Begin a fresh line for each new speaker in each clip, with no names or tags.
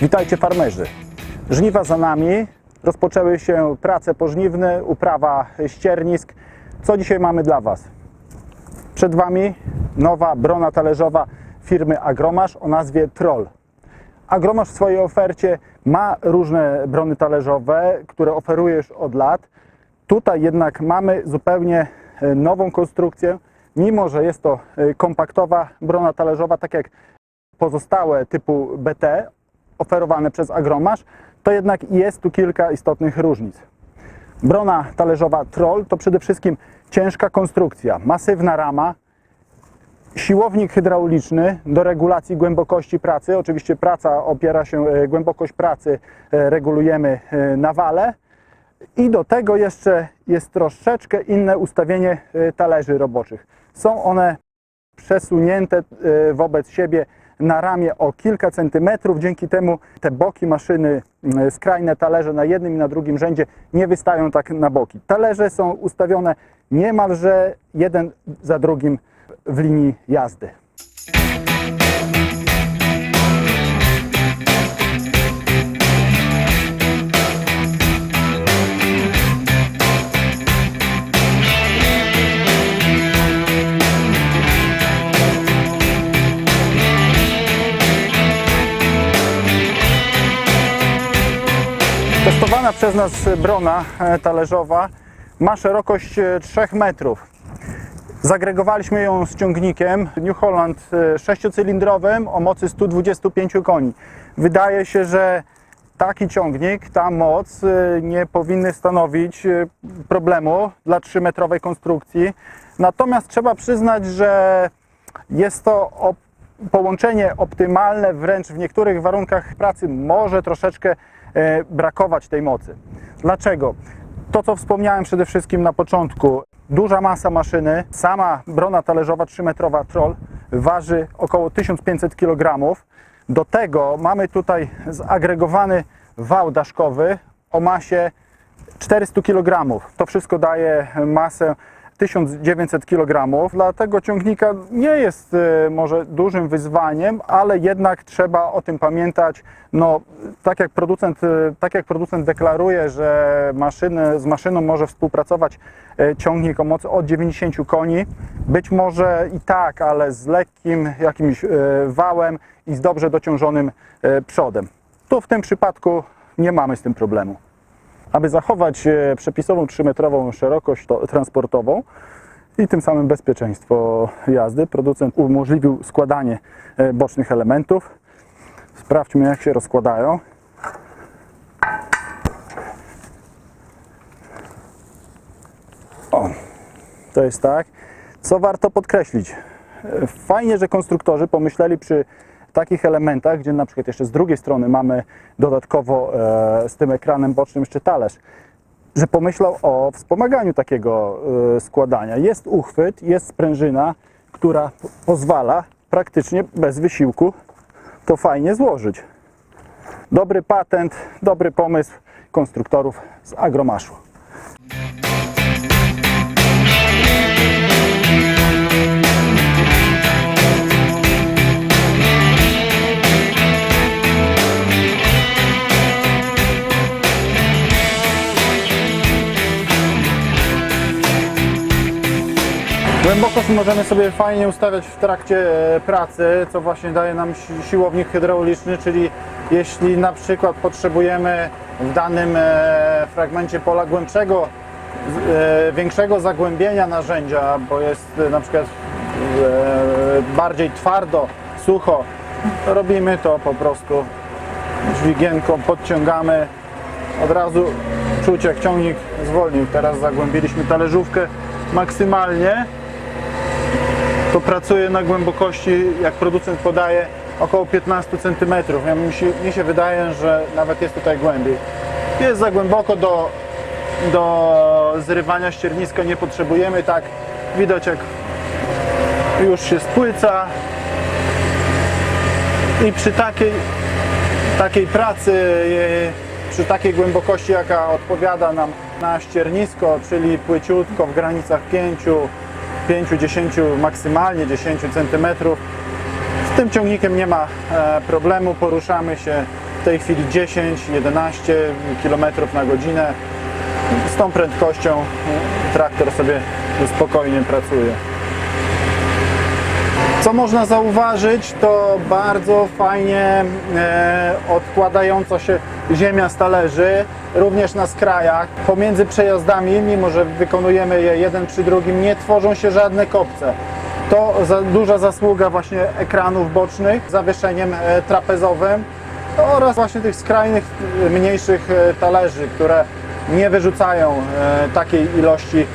Witajcie farmerzy. Żniwa za nami. Rozpoczęły się prace pożniwne, uprawa ściernisk. Co dzisiaj mamy dla Was? Przed Wami nowa brona talerzowa firmy Agromasz o nazwie Troll. Agromasz w swojej ofercie ma różne brony talerzowe, które oferuje już od lat. Tutaj jednak mamy zupełnie e, nową konstrukcję, mimo że jest to e, kompaktowa brona talerzowa, tak jak pozostałe typu BT oferowane przez Agromasz, to jednak jest tu kilka istotnych różnic. Brona talerzowa Troll to przede wszystkim ciężka konstrukcja, masywna rama, siłownik hydrauliczny do regulacji głębokości pracy. Oczywiście praca opiera się, e, głębokość pracy e, regulujemy e, na wale. I do tego jeszcze jest troszeczkę inne ustawienie talerzy roboczych. Są one przesunięte wobec siebie na ramię o kilka centymetrów. Dzięki temu te boki maszyny, m, skrajne talerze na jednym i na drugim rzędzie nie wystają tak na boki. Talerze są ustawione niemalże jeden za drugim w linii jazdy. Przez nas brona e, talerzowa ma szerokość e, 3 metrów. Zagregowaliśmy ją z ciągnikiem New Holland e, sześciocylindrowym o mocy 125 koni. Wydaje się, że taki ciągnik, ta moc e, nie powinny stanowić e, problemu dla 3-metrowej konstrukcji. Natomiast trzeba przyznać, że jest to połączenie optymalne, wręcz w niektórych warunkach pracy może troszeczkę e, brakować tej mocy. Dlaczego? To, co wspomniałem przede wszystkim na początku, duża masa maszyny, sama brona talerzowa 3-metrowa Troll waży około 1500 kg. Do tego mamy tutaj zagregowany wał daszkowy o masie 400 kg. To wszystko daje masę 1900 kg. Dla tego ciągnika nie jest e, może dużym wyzwaniem, ale jednak trzeba o tym pamiętać. No, tak, jak producent, e, tak jak producent deklaruje, że maszyny, z maszyną może współpracować e, ciągnik o mocy od 90 koni, być może i tak, ale z lekkim jakimś wałem i z dobrze dociążonym przodem. Tu w tym przypadku nie mamy z tym problemu. Aby zachować e, przepisową 3-metrową szerokość to- transportową i tym samym bezpieczeństwo jazdy, producent umożliwił składanie e, bocznych elementów. Sprawdźmy, jak się rozkładają. O, to jest tak. Co warto podkreślić? E, Fajnie, że konstruktorzy pomyśleli przy takich elementach, gdzie na przykład jeszcze z drugiej strony mamy dodatkowo e, z tym ekranem bocznym jeszcze talerz, że pomyślał o wspomaganiu takiego e, składania. Jest uchwyt, jest sprężyna, która pozwala praktycznie bez wysiłku to fajnie złożyć. Dobry patent, dobry pomysł konstruktorów z Agromaszu. Głębokość możemy sobie fajnie ustawiać w trakcie e, pracy, co właśnie daje nam si- siłownik hydrauliczny, czyli jeśli na przykład potrzebujemy w danym e, fragmencie pola głębszego, e, większego zagłębienia narzędzia, bo jest na przykład bardziej twardo, sucho, to robimy to po prostu dźwigienką, podciągamy, od razu czuć jak ciągnik zwolnił. Teraz zagłębiliśmy talerzówkę maksymalnie to pracuje na głębokości, jak producent podaje, około 15 cm. Ja, mi, się, mi się wydaje, że nawet jest tutaj głębiej. Jest za głęboko do, do zrywania ścierniska, nie potrzebujemy tak. Widać jak już się spłyca i przy takiej, takiej pracy, e, przy takiej głębokości, jaka odpowiada nam na ściernisko, czyli płyciutko w granicach 5 5-10, maksymalnie 10 cm. Z tym ciągnikiem nie ma e, problemu, poruszamy się w tej chwili 10-11 km na godzinę. Z tą prędkością e, traktor sobie spokojnie pracuje. Co można zauważyć, to bardzo fajnie e, odkładająca się ziemia z talerzy, również na skrajach. Pomiędzy przejazdami, mimo że wykonujemy je jeden przy drugim, nie tworzą się żadne kopce. To za, duża zasługa właśnie ekranów bocznych zawieszeniem e, trapezowym oraz właśnie tych skrajnych, mniejszych e, talerzy, które nie wyrzucają e, takiej ilości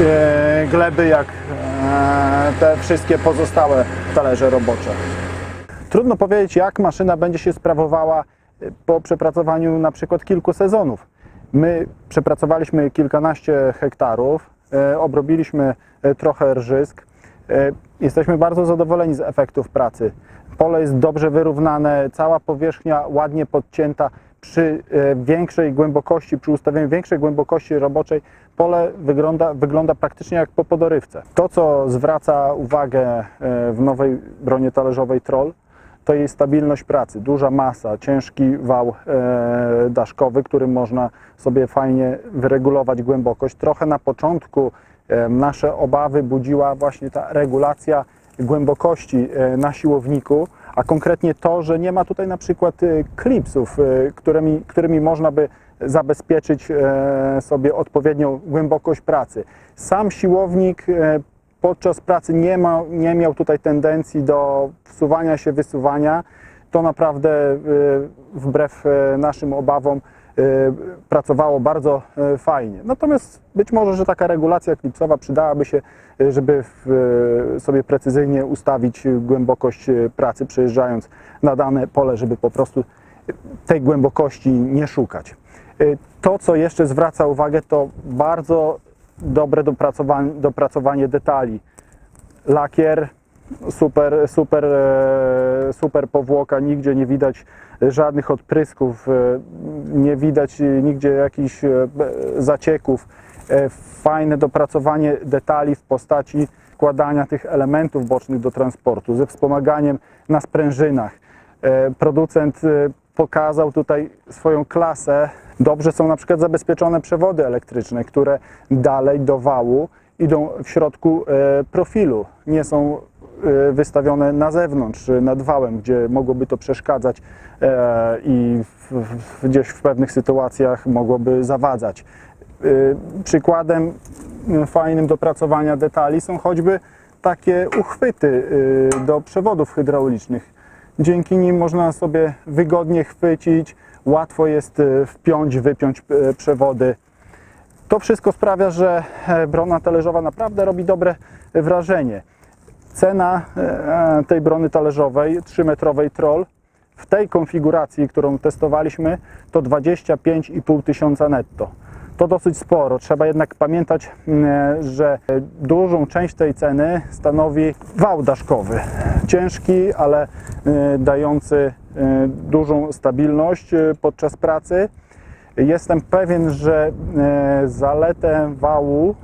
e, gleby jak te wszystkie pozostałe talerze robocze. Trudno powiedzieć, jak maszyna będzie się sprawowała e, po przepracowaniu na przykład kilku sezonów. My przepracowaliśmy kilkanaście hektarów, e, obrobiliśmy e, trochę rżysk. Jesteśmy bardzo zadowoleni z efektów pracy. Pole jest dobrze wyrównane, cała powierzchnia ładnie podcięta. Przy e, większej głębokości, przy ustawieniu większej głębokości roboczej, pole wygląda, wygląda praktycznie jak po podorywce. To, co zwraca uwagę e, w nowej bronie talerzowej Troll, to jej stabilność pracy, duża masa, ciężki wał e, daszkowy, którym można sobie fajnie wyregulować głębokość. Trochę na początku nasze obawy budziła właśnie ta regulacja głębokości e, na siłowniku, a konkretnie to, że nie ma tutaj na przykład e, klipsów, e, którymi, którymi można by zabezpieczyć sobie odpowiednią głębokość pracy. Sam siłownik podczas pracy nie, ma, nie miał tutaj tendencji do wsuwania się, wysuwania. To naprawdę wbrew naszym obawom pracowało bardzo y, fajnie. Natomiast być może, że taka regulacja klipsowa przydałaby się, y, żeby y, sobie precyzyjnie ustawić y, głębokość y, pracy, przejeżdżając na dane pole, żeby po prostu tej głębokości nie szukać. Y, To, co jeszcze zwraca uwagę, to bardzo dobre dopracowanie, dopracowanie detali. Lakier, super, super, e, super powłoka, nigdzie nie widać żadnych odprysków, e, nie widać nigdzie jakichś e, zacieków. Fajne dopracowanie detali w postaci wkładania tych elementów bocznych do transportu ze wspomaganiem na sprężynach. Producent pokazał tutaj swoją klasę. Dobrze są na przykład zabezpieczone przewody elektryczne, które dalej do wału idą w środku profilu. Nie są wystawione na zewnątrz, e, nad wałem, gdzie mogłoby to przeszkadzać e, i gdzieś w pewnych sytuacjach mogłoby zawadzać. E, Przykładem fajnym dopracowania detali są choćby takie uchwyty e, do przewodów hydraulicznych. Dzięki nim można sobie wygodnie chwycić, łatwo jest e, wpiąć, wypiąć e, przewody. To wszystko sprawia, że e, brona talerzowa naprawdę robi dobre wrażenie. Cena e, tej brony talerzowej, 3-metrowej Troll, w tej konfiguracji, którą testowaliśmy, to 25,5 tysiąca netto. To dosyć sporo. Trzeba jednak pamiętać, m, że dużą część tej ceny stanowi wał daszkowy. Ciężki, ale e, dający e, dużą stabilność e, podczas pracy. Jestem pewien, że e, zaletę wału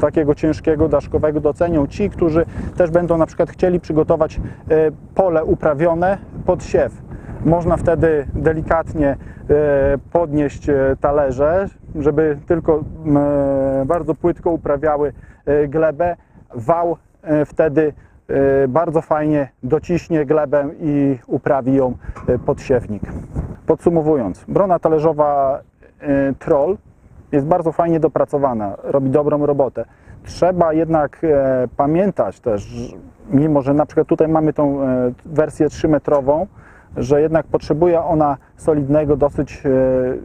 takiego ciężkiego, daszkowego docenią ci, którzy też będą na przykład chcieli przygotować e, pole uprawione pod siew. Można wtedy delikatnie e, podnieść e, talerze, żeby tylko bardzo płytko uprawiały glebę. Wał wtedy bardzo fajnie dociśnie glebę i uprawi ją e, podsiewnik. Podsumowując, brona talerzowa Troll jest bardzo fajnie dopracowana, robi dobrą robotę. Trzeba jednak e, pamiętać też, mimo że na przykład tutaj mamy tą e, wersję 3-metrową, że jednak potrzebuje ona solidnego, dosyć e,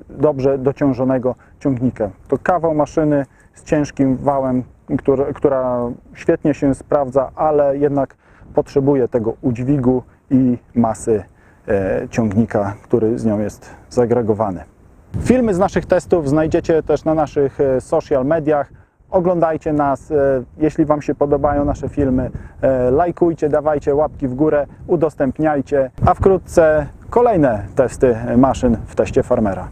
dobrze dociążonego ciągnika. To kawał maszyny z ciężkim wałem, który, która świetnie się sprawdza, ale jednak potrzebuje tego udźwigu i masy e, ciągnika, który z nią jest zagregowany. Filmy z naszych testów znajdziecie też na naszych e, social mediach. Oglądajcie nas, e, jeśli Wam się podobają nasze filmy, e, lajkujcie, dawajcie łapki w górę, udostępniajcie, a wkrótce kolejne testy maszyn w teście farmera.